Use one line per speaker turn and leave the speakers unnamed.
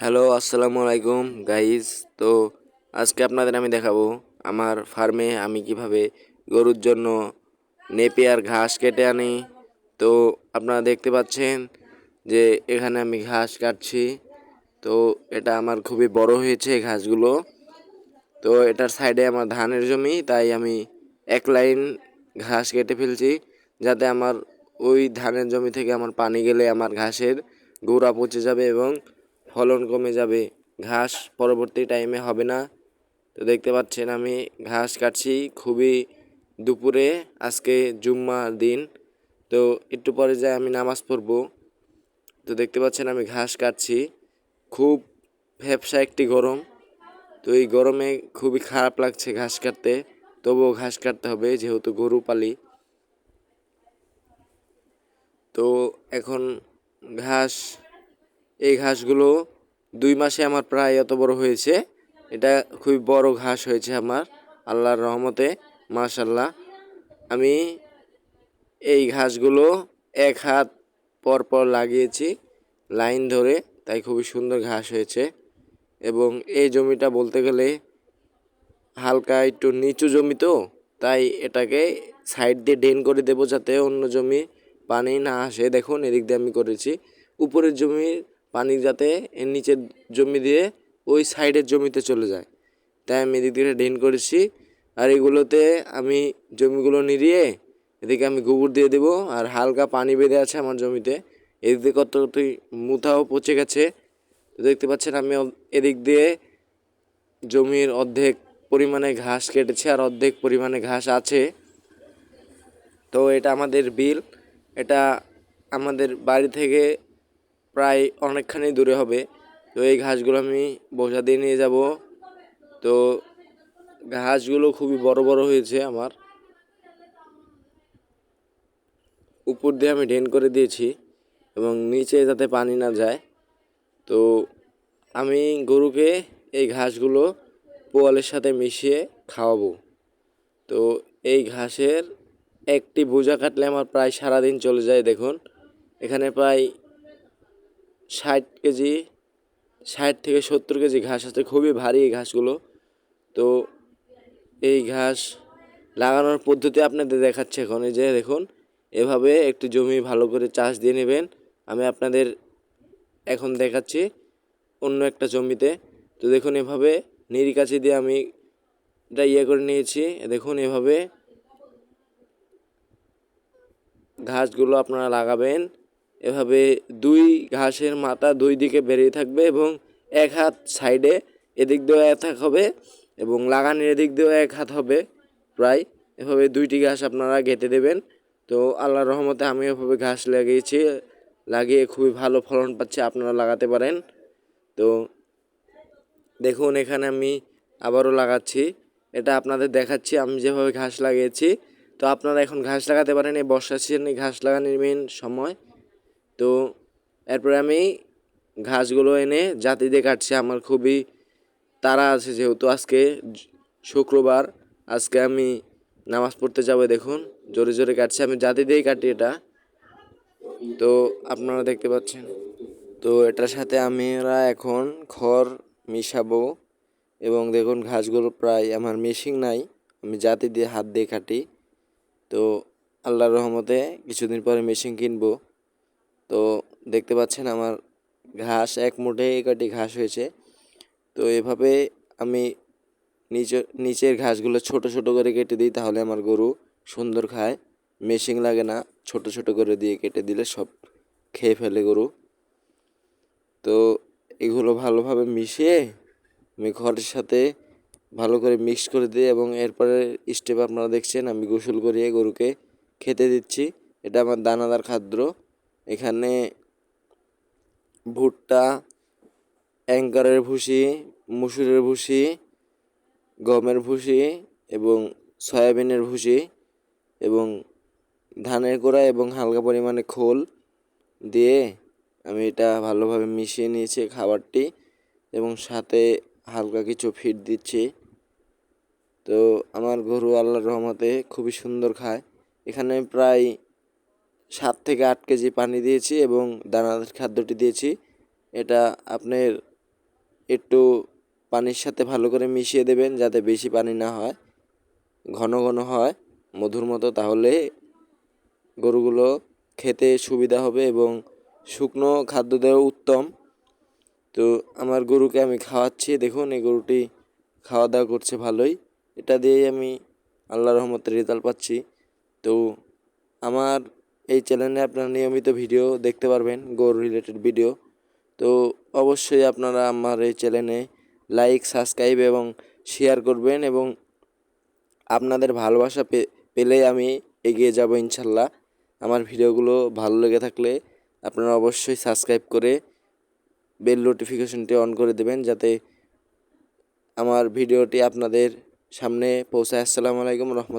Hello, আসসালামু আলাইকুম। Guys তো আজকে আপনাদের আমি দেখাবো আমার ফার্মে আমি কীভাবে গরুর জন্য নেপিয়ার ঘাস কেটে আনি। তো আপনারা দেখতে পাচ্ছেন যে এখানে আমি ঘাস কাটছি। তো এটা আমার খুবই বড় হয়েছে ঘাসগুলো। তো এটার সাইডে আমার ধানের জমি, তাই আমি এক লাইন ঘাস কেটে ফেলছি যাতে আমার ওই ধানের জমি থেকে আমার পানি গেলে আমার ঘাসের গোড়া পচে যাবে এবং ফলন কমে যাবে, ঘাস পরবর্তী টাইমে হবে না। তো দেখতে পাচ্ছেন আমি ঘাস কাটছি খুবই দুপুরে, আজকে জুম্মার দিন। তো একটু পরে যাই আমি নামাজ পড়ব। তো দেখতে পাচ্ছেন আমি ঘাস কাটছি, খুব ভ্যাবসা একটি গরম। তো এই গরমে খুবই খারাপ লাগছে ঘাস কাটতে, তবুও ঘাস কাটতে হবে যেহেতু গরু পালি। তো এখন ঘাস এই ঘাসগুলো দুই মাসে আমার প্রায় এত বড় হয়েছে। এটা খুবই বড় ঘাস হয়েছে আমার, আল্লাহর রহমতে মাশাল্লাহ আমি এই ঘাসগুলো এক হাত পর পর লাগিয়েছি, লাইন ধরে, তাই খুবই সুন্দর ঘাস হয়েছে। এবং এই জমিটা বলতে গেলে হালকা একটু নিচু জমি তো, তাই এটাকে সাইড দিয়ে ড্রেন করে দেবো যাতে অন্য জমি পানি না আসে। দেখুন, এদিক দিয়ে আমি করেছি। উপরের জমির পানি যাতে এর নিচের জমি দিয়ে ওই সাইডের জমিতে চলে যায়। তাই আমি এদিক দিয়ে ড্রেন করেছি আর এগুলোতে আমি জমিগুলো নিরিয়ে এদিকে আমি গোবর দিয়ে দেবো আর হালকা পানি বেঁধে আছে আমার জমিতে। এদিক দিয়ে কতটি মুথাও পচে গেছে। দেখতে পাচ্ছেন আমি এদিক দিয়ে জমির অর্ধেক পরিমাণে ঘাস কেটেছে আর অর্ধেক পরিমাণে ঘাস আছে। তো এটা আমাদের বিল। এটা আমাদের বাড়ি থেকে প্রায় অনেকখানি দূরে হবে। তো এই ঘাসগুলো আমি বোঝা দিয়ে নিয়ে যাব। তো ঘাসগুলো খুবই বড় বড় হয়েছে আমার। উপর দিয়ে আমি ড্রেন করে দিয়েছি এবং নিচে যাতে পানি না যায়। তো আমি গরুকে এই ঘাসগুলো পোয়ালের সাথে মিশিয়ে খাওয়াবো। তো এই ঘাসের একটি বোঝা কাটলে আমার প্রায় সারাদিন চলে যায় দেখুন। এখানে প্রায় ষাট কেজি, ষাট থেকে সত্তর কেজি ঘাস আছে, খুবই ভারী এই ঘাসগুলো। তো এই ঘাস লাগানোর পদ্ধতি আপনাদের দেখাচ্ছে এখন, এই যে দেখুন, এভাবে একটু জমি ভালো করে চাষ দিয়ে নেবেন। আমি আপনাদের এখন দেখাচ্ছি অন্য একটা জমিতে। তো দেখুন, এভাবে নিরিকাছি দিয়ে আমি এটা ইয়ে করে নিয়েছি। দেখুন, এভাবে ঘাসগুলো আপনারা লাগাবেন। এভাবে দুই ঘাসের মাথা দুই দিকে বেরিয়ে থাকবে এবং এক হাত সাইডে এদিক দিয়েও এক হাত হবে এবং লাগানোর এদিক দিয়েও এক হাত হবে প্রায়। এভাবে দুইটি ঘাস আপনারা গেঁথে দেবেন। তো আল্লাহর রহমতে আমি এভাবে ঘাস লাগিয়েছি, লাগিয়ে খুবই ভালো ফলন পাচ্ছে, আপনারা লাগাতে পারেন। তো দেখুন, এখানে আমি আবারও লাগাচ্ছি। এটা আপনাদের দেখাচ্ছি, আমি যেভাবে ঘাস লাগিয়েছি। তো আপনারা এখন ঘাস লাগাতে পারেন, এই বর্ষা সিজনে ঘাস লাগানোর মেন সময়। তো এরপরে আমি ঘাসগুলো এনে জাতি দিয়ে কাটছি। আমার খুবই তাড়া আছে যেহেতু আজকে শুক্রবার। আজকে আমি নামাজ পড়তে যাব, দেখুন, জোরে জোরে কাটছি। আমি জাতি দিয়েই কাটি এটা। তো আপনারা দেখতে পাচ্ছেন। তো এটার সাথে আমরা এখন খড় মিশাবো এবং দেখুন, ঘাসগুলো প্রায় আমার মেশিন নাই। আমি জাতি দিয়ে হাত দিয়ে কাটি। তো আল্লাহর রহমতে কিছুদিন পরে মেশিন কিনবো। তো দেখতে পাচ্ছেন আমার ঘাস, এক মুঠে কাটি ঘাস হয়েছে। তো এভাবে আমি নিচে, নিচের ঘাসগুলো ছোট ছোট করে কেটে দিই তাহলে আমার গরু সুন্দর খায়। মেশিন লাগে না, ছোট ছোট করে দিয়ে কেটে দিলে সব খেয়ে ফেলে গরু। তো এগুলো ভালোভাবে মিশিয়ে আমি ঘরের সাথে ভালো করে মিক্স করে দিই এবং এরপরে স্টেপ আপনারা দেখছেন আমি গোসল করিয়ে গরুকে খেতে দিচ্ছি। এটা আমার দানাদার খাদ্য। এখানে ভুট্টা, অ্যাঙ্কারের ভুসি, মুসুরের ভুসি, গমের ভুসি এবং সয়াবিনের ভুসি এবং ধানের গোড়া এবং হালকা পরিমাণে খোল দিয়ে আমি এটা ভালোভাবে মিশিয়ে নিয়েছি খাবারটি এবং সাথে হালকা কিছু ফিড দিচ্ছি। তো আমার গরু আল্লাহর রহমতে খুবই সুন্দর খায়। এখানে প্রায় সাত থেকে আট কেজি পানি দিয়েছি এবং দানাদার খাদ্যটি দিয়েছি। এটা আপনার একটু পানির সাথে ভালো করে মিশিয়ে দেবেন যাতে বেশি পানি না হয়, ঘন ঘন হয়, মধুর মতো, তাহলে গরুগুলো খেতে সুবিধা হবে এবং শুকনো খাদ্য দেওয়া উত্তম। তো আমার গরুকে আমি খাওয়াচ্ছি, দেখুন এই গরুটি খাওয়া দাওয়া করছে ভালোই। এটা দিয়েই আমি আল্লাহ রহমতের রেজাল্ট পাচ্ছি। তো আমার এই চ্যানেলে আপনারা নিয়মিত ভিডিও দেখতে পারবেন গরু রিলেটেড ভিডিও তো অবশ্যই আপনারা আমার এই চ্যানেলে লাইক সাবস্ক্রাইব এবং শেয়ার করবেন এবং আপনাদের ভালোবাসা পে- পেলেই আমি এগিয়ে যাব ইনশাল্লাহ। আমার ভিডিওগুলো ভালো লেগে থাকলে আপনারা অবশ্যই সাবস্ক্রাইব করে বেল নোটিফিকেশনটি অন করে দেবেন যাতে আমার ভিডিওটি আপনাদের সামনে পৌঁছায়। আসসালামু আলাইকুম রহমত